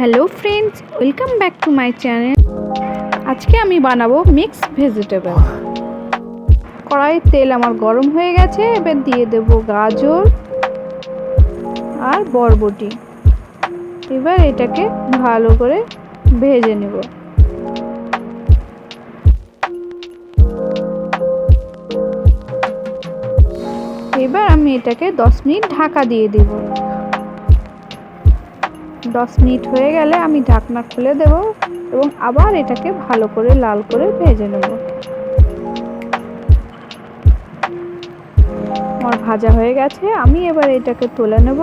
Hello friends welcome back to my channel আজকে আমি বানাবো মিক্স ভেজিটেবল কড়াইয়ের তেল আমার গরম হয়ে গেছে, এবার দিয়ে দেব গাজর আর বরবটি। এবার এটাকে ভালো করে ভেজে নেব। এবার আমি এটাকে দশ মিনিট ঢাকা দিয়ে দেব। দশ মিনিট হয়ে গেলে আমি ঢাকনা খুলে দেব এবং আবার এটাকে ভালো করে লাল করে ভেজে নেব। আমার ভাজা হয়ে গেছে, আমি এবার এটাকে তুলে নেব।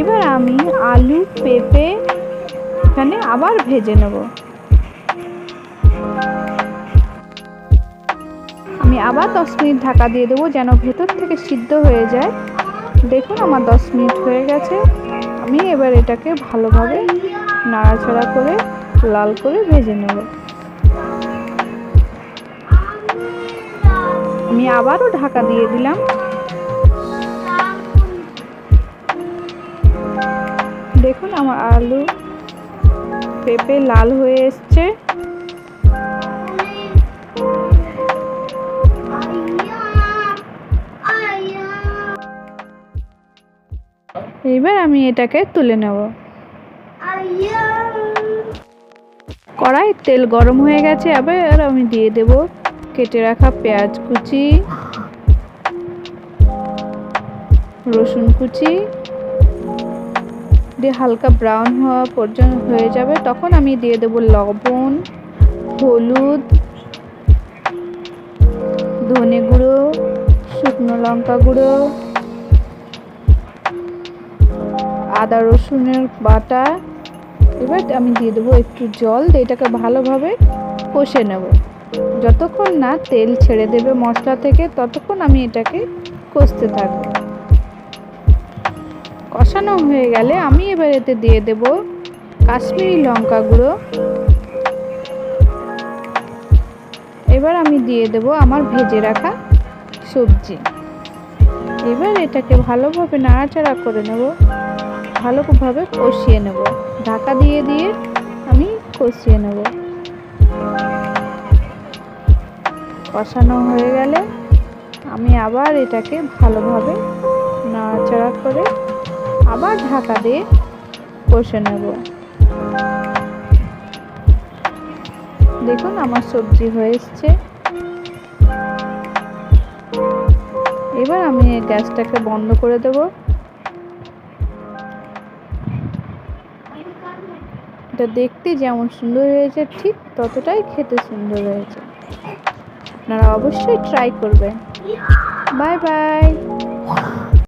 এবার আমি আলু, পেঁপে, এখানে আবার ভেজে নেব। আমি আবার দশ মিনিট ঢাকা দিয়ে দেবো যেন ভেতর থেকে সিদ্ধ হয়ে যায়। দেখুন, আমার দশ মিনিট হয়ে গেছে। আমি এবার এটাকে ভালোভাবে নাড়াচাড়া করে, লাল করে ভেজে নেব। আমি আবারও ঢাকা দিয়ে দিলাম। দেখুন, আমার আলু পেঁপে লাল হয়ে এসছে। এবার আমি এটাকে তুলে নেব। কড়াই তেল গরম হয়ে গেছে, এবার আমি দিয়ে দেব কেটে রাখা পেঁয়াজ কুচি, রসুন কুচি। দিয়ে হালকা ব্রাউন হওয়া পর্যন্ত হয়ে যাবে, তখন আমি দিয়ে দেব লবণ, হলুদ, ধনে গুঁড়ো, শুকনো লঙ্কা গুঁড়ো। আদা রসুনের বাটা। এবার আমি দিয়ে দেবো একটু জল দিয়ে এটাকে ভালোভাবে কষে নেব। যতক্ষণ না তেল ছেড়ে দেবে মশলা থেকে, ততক্ষণ আমি এটাকে কষতে থাকব। কষানো হয়ে গেলে আমি এবার এতে দিয়ে দেব কাশ্মীরি লঙ্কা গুঁড়ো। এবার আমি দিয়ে দেব আমার ভেজে রাখা সবজি। এবার এটাকে ভালোভাবে নাড়াচাড়া করে নেব। ভালোভাবে কষিয়ে নেব। ঢাকা দিয়ে দিয়ে আমি কষিয়ে নেব। কষানো হয়ে গেলে আমি আবার এটাকে ভালোভাবে নাড়াচাড়া করে আবার ঢাকা দিয়ে কষে নেব। দেখুন আমার সবজি হয়ে এসছে। এবার আমি গ্যাসটাকে বন্ধ করে দেব। এটা দেখতে যেমন সুন্দর হয়েছে, ঠিক ততটাই খেতে সুন্দর হয়েছে। আপনারা অবশ্যই ট্রাই করবেন। Bye bye